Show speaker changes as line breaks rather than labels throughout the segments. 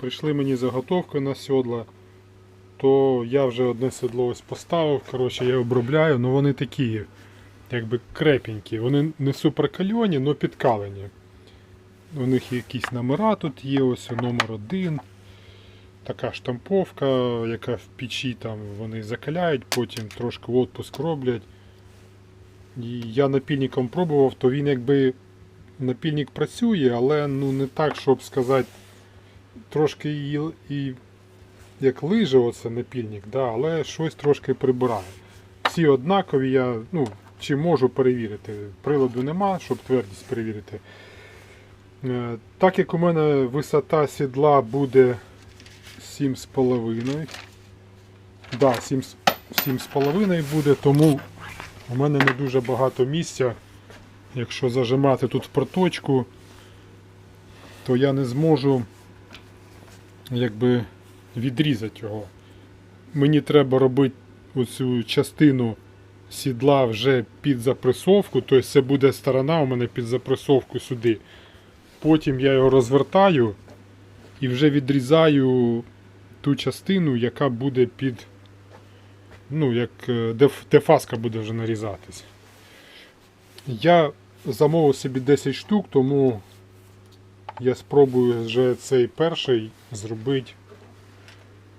прийшли мені заготовки на сьодла, то я вже одне седло ось поставив. Коротше, я обробляю, але вони такі, якби крепенькі. Вони не суперкальоні, але підкалені. У них якісь номера тут є, ось номер один. Така штамповка, яка в печі там вони закаляють, потім трошки відпуск роблять. І я напільником пробував, то він якби напільник працює, але ну не так, щоб сказати, трошки і, і як лиже оце напільник, да, але щось трошки прибирає. Всі однакові, я ну, чи можу перевірити. Приладу нема, щоб твердість перевірити. Е, Так як у мене висота сідла буде 7,5. Да, 7, 7,5 буде, тому у мене не дуже багато місця. Якщо зажимати тут в проточку, то я не зможу якби відрізати його. Мені треба робити оцю частину сідла вже під запресовку, тобто це буде сторона у мене під запресовку сюди. Потім я його розвертаю і вже відрізаю ту частину, яка буде під. Ну, як де, де фаска буде вже нарізатись. Я замовив собі 10 штук, тому я спробую вже цей перший зробити,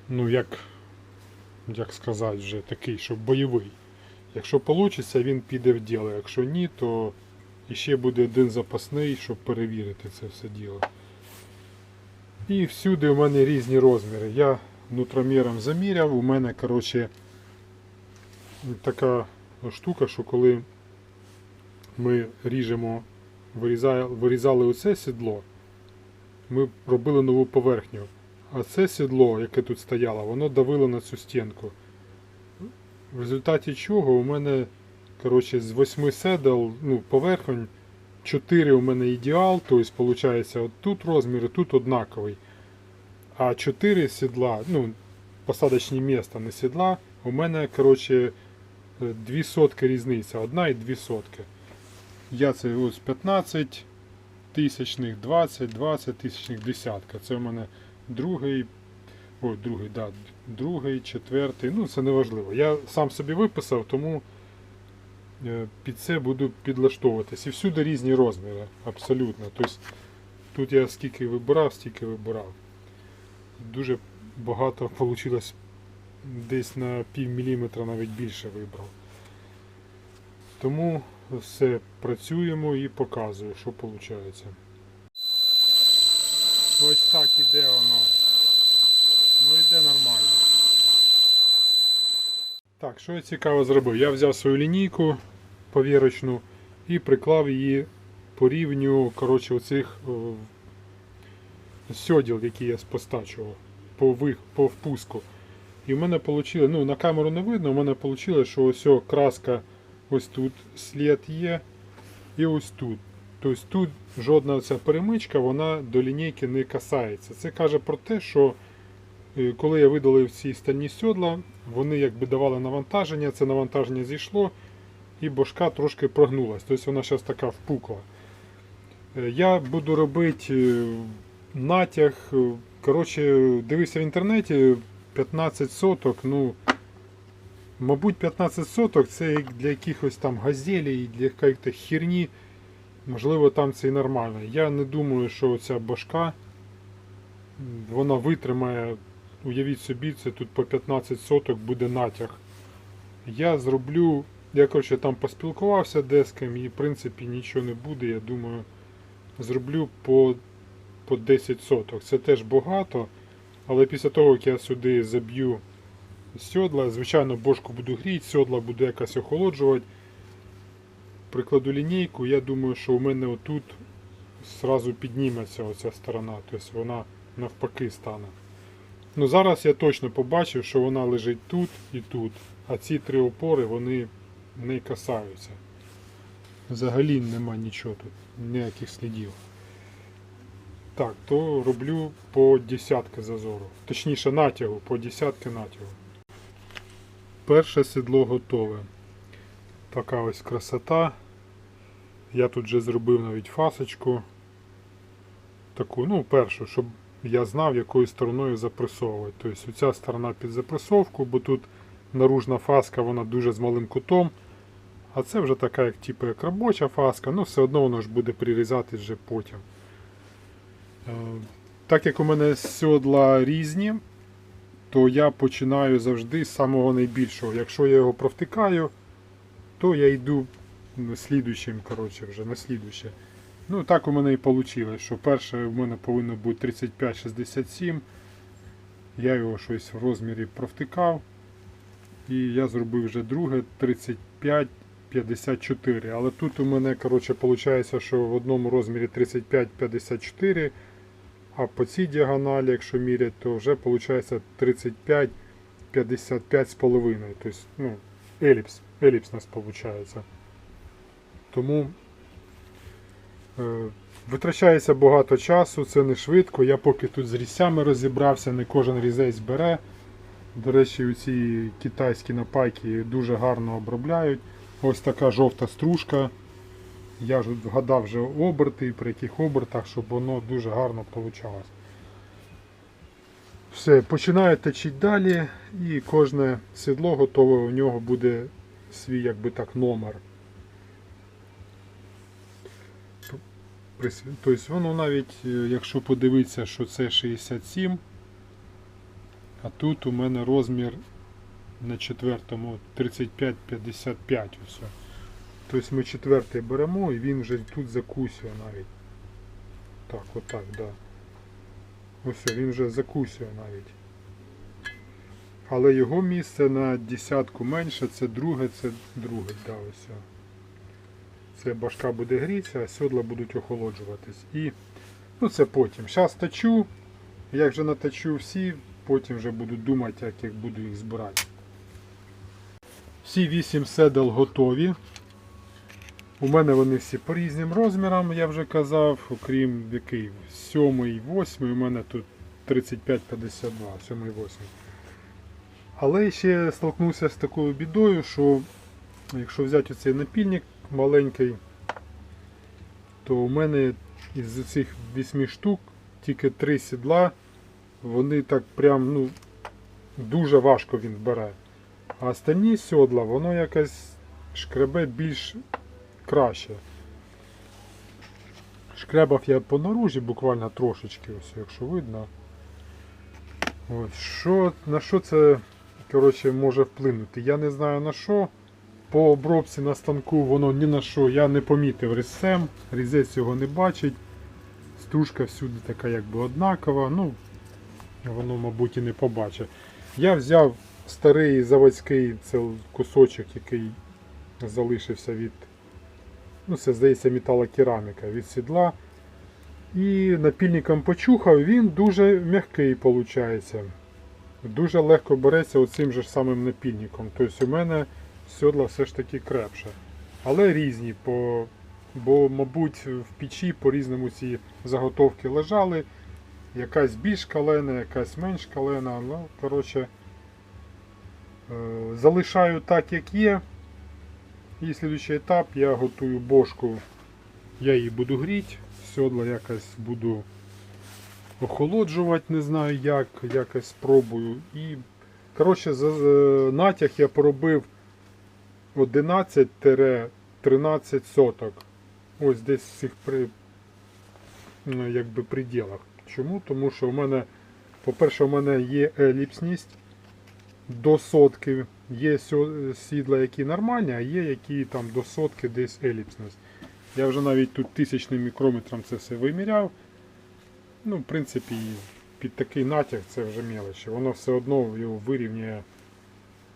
ну як, як сказати, вже такий, щоб бойовий. Якщо вийде, він піде в діло. Якщо ні, то іще буде один запасний, щоб перевірити це все діло. І всюди у мене різні розміри. Я нутроміром заміряв, у мене, коротше, така штука, що коли ми ріжемо, вирізали оце сідло, ми робили нову поверхню. А це сідло, яке тут стояло, воно давило на цю стінку. В результаті чого у мене коротше, з восьми седел, ну, поверхонь, 4 у мене ідеал, тобто виходить, от тут розмір, і тут однаковий. А 4 сідла, ну, посадочні міста не сідла, у мене, коротше, е, дві сотки різниця, одна і дві сотки. Я це ось 15 тисячних, 20, 20 тисячних, десятка. Це у мене другий, ой, другий, да, другий, четвертий, ну це не важливо. Я сам собі виписав, тому е, під це буду підлаштовуватись. І всюди різні розміри, абсолютно. Тобто тут я скільки вибирав, стільки вибирав. Дуже багато вийшло десь на пів міліметра навіть більше вибрав. Тому все працюємо і показую, що виходить. Ось так іде воно. Ну йде нормально. Так, що я цікаво зробив? Я взяв свою лінійку повірочну і приклав її по рівню коротше, оцих сьоділ, які я спостачував по, вих, по впуску. І в мене вийшло, ну на камеру не видно, у мене вийшло, що ось краска ось тут слід є і ось тут. Тобто тут жодна ця перемичка вона до лінійки не касається. Це каже про те, що е, коли я видалив ці стальні сьодла, вони якби давали навантаження, це навантаження зійшло і бошка трошки прогнулась. Тобто вона зараз така впукла. Е, Я буду робити е, натяг. Коротше, дивився в інтернеті 15 соток. Ну, мабуть, 15 соток це для якихось там газелей, для якоїсь херні. Можливо, там це і нормально. Я не думаю, що ця башка вона витримає, уявіть собі, це тут по 15 соток буде натяг. Я зроблю, я коротше там поспілкувався ким і в принципі нічого не буде. Я думаю, зроблю по, по 10 соток. Це теж багато, але після того, як я сюди заб'ю сьодла, звичайно, бошку буду гріти, сьодла буду якось охолоджувати прикладу лінійку, я думаю, що у мене отут зразу підніметься оця сторона, тобто вона навпаки стане. Ну зараз я точно побачив, що вона лежить тут і тут, а ці три опори вони не касаються. Взагалі нема нічого тут, ніяких слідів. Так, то роблю по десятки зазору. Точніше натягу, по десятки натягу. Перше сідло готове. Така ось красота. Я тут вже зробив навіть фасочку. Таку, ну, першу, щоб я знав, якою стороною запресовувати. Тобто ця сторона під запресовку, бо тут наружна фаска вона дуже з малим кутом. А це вже така, як, типу, як робоча фаска, ну все одно воно ж буде прирізатись вже потім. Е, Так як у мене сьодла різні, то я починаю завжди з самого найбільшого. Якщо я його провтикаю, то я йду слідуючим, коротше, вже на слідуюче. Ну так у мене і вийшло, що перше в мене повинно бути 35-67. Я його щось в розмірі провтикав. І я зробив вже друге 35-54. Але тут у мене коротше, виходить, що в одному розмірі 35-54, а по цій діагоналі, якщо міряти, то вже виходить 35 55 з половиною. Тобто, ну, еліпс. Еліпс у нас виходить. Тому е, витрачається багато часу, це не швидко. Я поки тут з різцями розібрався, не кожен різець бере. До речі, у ці китайські напайки дуже гарно обробляють. Ось така жовта стружка. Я ж вгадав вже оберти, при яких обертах, щоб воно дуже гарно вийшло. Все, починаю точити далі і кожне сідло готове, у нього буде свій якби так номер. Тобто воно навіть, е, якщо подивитися, що це 67, а тут у мене розмір на четвертому 35-55 усе. Тобто ми четвертий беремо і він вже тут закусює навіть. Так, отак, так. Да. Ось він вже закусює навіть. Але його місце на десятку менше, це друге, це друге, да, ось. Це башка буде грітися, а сьодла будуть охолоджуватись. І ну це потім. Зараз точу. Як вже наточу всі, потім вже буду думати, як я буду їх збирати. Всі 8 седел готові. У мене вони всі по різним розмірам, я вже казав, окрім який 7 8 у мене тут 35-52, 7 8. Але ще столкнувся з такою бідою, що якщо взяти оцей напільник маленький, то у мене із цих 8 штук тільки 3 сідла, вони так прям ну, дуже важко він бере. А останні сьодла, воно якось шкребе більш краще. Шкребав я по наружі буквально трошечки, ось якщо видно. Ось, що, на що це коротше, може вплинути? Я не знаю на що. По обробці на станку воно ні на що я не помітив різцем, різець його не бачить. Стружка всюди така якби однакова, ну воно, мабуть, і не побачить. Я взяв старий заводський це кусочок, який залишився від, ну це здається металокераміка від сідла. І напільником почухав, він дуже м'який виходить. Дуже легко береться оцим же самим напільником. Тобто у мене сьодла все ж таки крепше. Але різні, по, бо, мабуть, в печі по-різному ці заготовки лежали. Якась більш калена, якась менш калена. Ну, коротше, е, залишаю так, як є. І слідуючий етап я готую бошку. Я її буду гріти, сьодла якось буду охолоджувати, не знаю як, якось спробую. І, коротше, за, за- натяг я поробив 11-13 соток. Ось десь в цих при, ну, якби, приділах. Чому? Тому що у мене, по-перше, у мене є еліпсність до сотки. Є сідла, які нормальні, а є які там до сотки десь еліпсність. Я вже навіть тут тисячним мікрометром це все виміряв. Ну, в принципі, під такий натяг це вже мелочі. Воно все одно його вирівнює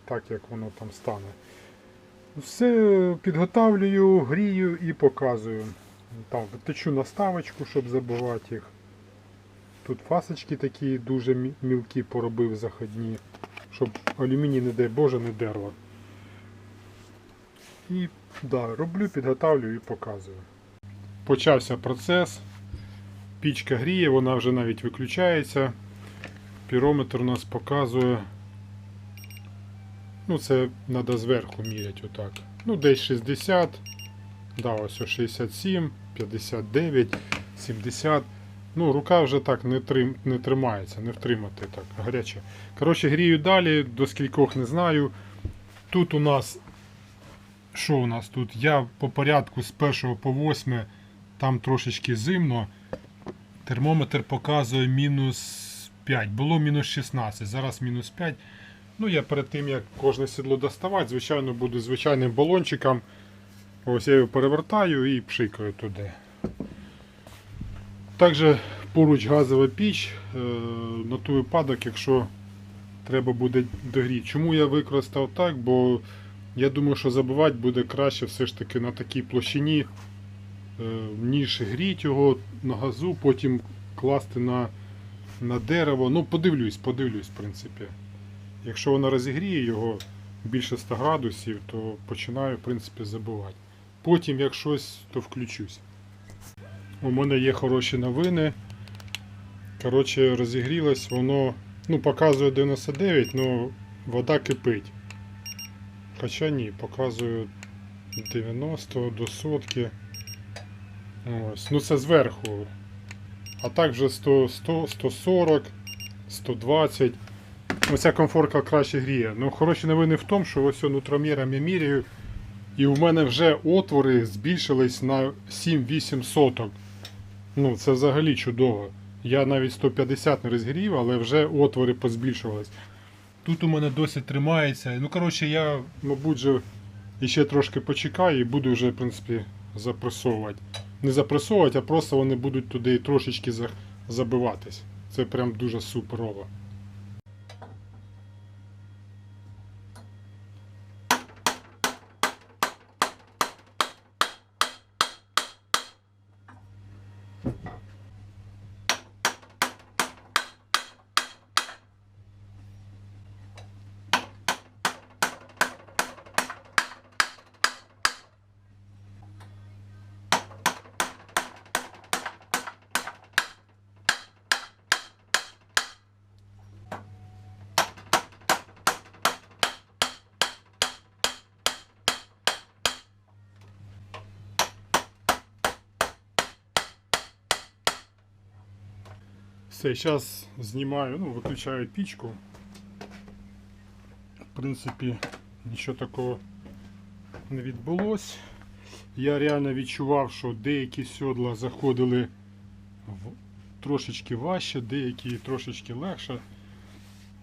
так, як воно там стане. Все підготавлюю, грію і показую. Там течу наставочку, щоб забивати їх. Тут фасочки такі дуже мілкі поробив заходні, щоб алюміній, не дай Боже, не дерло. І да, роблю, підготавлю і показую. Почався процес. Пічка гріє, вона вже навіть виключається. Пірометр у нас показує. Ну, це треба зверху міряти отак. Ну, десь 60. Да, ось 67, 59, 70. Ну, рука вже так не, трим, не тримається, не втримати так гаряче. Коротше, грію далі, до скількох не знаю. Тут у нас. Що у нас тут? Я по порядку з 1 по 8, там трошечки зимно. Термометр показує мінус 5. Було мінус 16, зараз мінус 5. Ну, я перед тим, як кожне сідло доставати, звичайно, буду звичайним балончиком. Ось я його перевертаю і пшикаю туди. Також поруч газова піч е, на той випадок, якщо треба буде догріти. Чому я використав так? Бо я думаю, що забивати буде краще все ж таки на такій площині, е, ніж гріти його на газу, потім класти на, на дерево. Ну, подивлюсь, подивлюсь, в принципі. Якщо вона розігріє його більше 100 градусів, то починаю, в принципі, забивати. Потім, як щось, то включусь. У мене є хороші новини. Коротше, розігрілось, воно ну, показує 99, але вода кипить. Хоча ні, показує 90 до сотки. Ось. Ну це зверху. А так вже 100, 100, 140, 120. Оця комфорка краще гріє. Ну, хороші новини в тому, що ось нутроміром я міряю. І у мене вже отвори збільшились на 7-8 соток. Ну, це взагалі чудово. Я навіть 150 не розгрів, але вже отвори позбільшувались. Тут у мене досі тримається. Ну, коротше, я, мабуть, же ще трошки почекаю і буду вже, в принципі, запресовувати. Не запресовувати, а просто вони будуть туди трошечки за- забиватись. Це прям дуже суперово. Все, зараз знімаю, ну, виключаю пічку. В принципі, нічого такого не відбулось. Я реально відчував, що деякі сьодла заходили в трошечки важче, деякі трошечки легше.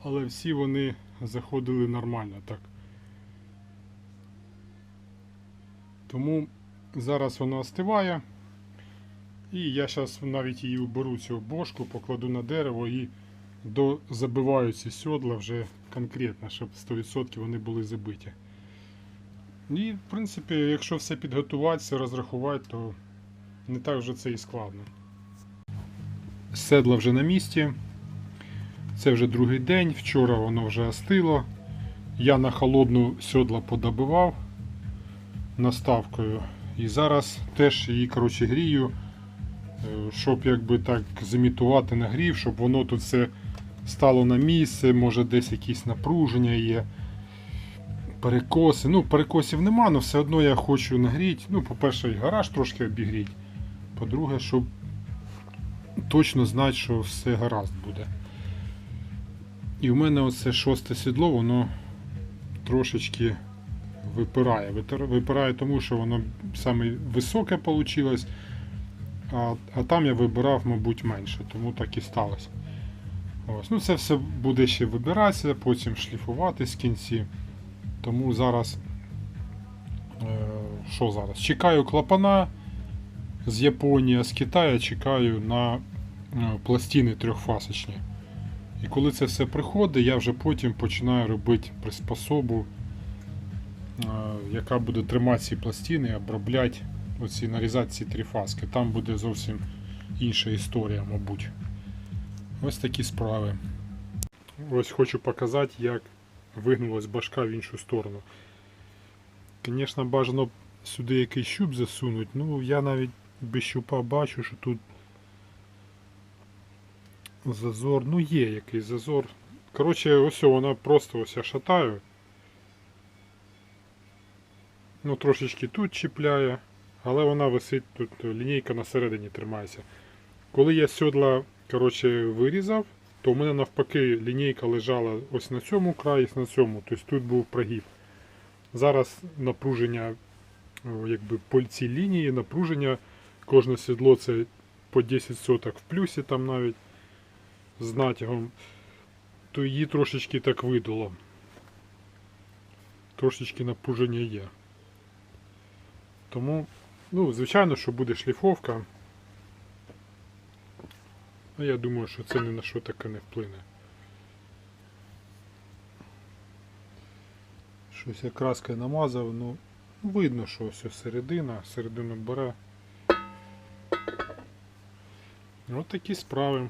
Але всі вони заходили нормально так. Тому зараз вона остиває. І я зараз навіть її уберу цю бошку, покладу на дерево і дозабиваю ці сьодла вже конкретно, щоб 100% вони були забиті. І, в принципі, якщо все підготувати, все розрахувати, то не так вже це і складно. Седла вже на місці. Це вже другий день, вчора воно вже остило. Я на холодну сьодла подобивав наставкою. І зараз теж її коротше, грію, щоб якби так зімітувати нагрів, щоб воно тут все стало на місце, може десь якісь напруження є. Перекоси. Ну, перекосів нема, але все одно я хочу нагріти. Ну, по-перше, і гараж трошки обігріти. По-друге, щоб точно знати, що все гаразд буде. І в мене оце шосте сідло, воно трошечки випирає. Випирає тому, що воно саме високе вийшло, а, а там я вибирав, мабуть, менше, тому так і сталося. Ось. Ну, це все буде ще вибиратися, потім шліфуватись в кінці. Тому зараз. Е, що зараз? Чекаю клапана з Японії, а з Китаю чекаю на е, пластини трьохфасочні. І коли це все приходить, я вже потім починаю робити приспособу, е, яка буде тримати ці пластини, обробляти оці, нарізати ці три фаски. Там буде зовсім інша історія, мабуть. Ось такі справи. Ось хочу показати, як вигнулась башка в іншу сторону. Звісно, бажано сюди якийсь щуп засунути. Ну, я навіть без щупа бачу, що тут зазор. Ну є якийсь зазор. Коротше, ось вона просто ось я шатаю. Ну, трошечки тут чіпляє, але вона висить тут, лінійка на середині тримається. Коли я сьодла коротше, вирізав, то у мене навпаки лінійка лежала ось на цьому краї, на цьому. Тобто тут був прогиб. Зараз напруження якби по цій лінії, напруження, кожне сідло це по 10 соток в плюсі там навіть з натягом, то її трошечки так видуло. Трошечки напруження є. Тому, ну, звичайно, що буде шліфовка. Ну, я думаю, що це ні на що таке не вплине. Щось я краскою намазав, ну видно, що ось середина, середину бере. Ось такі справи.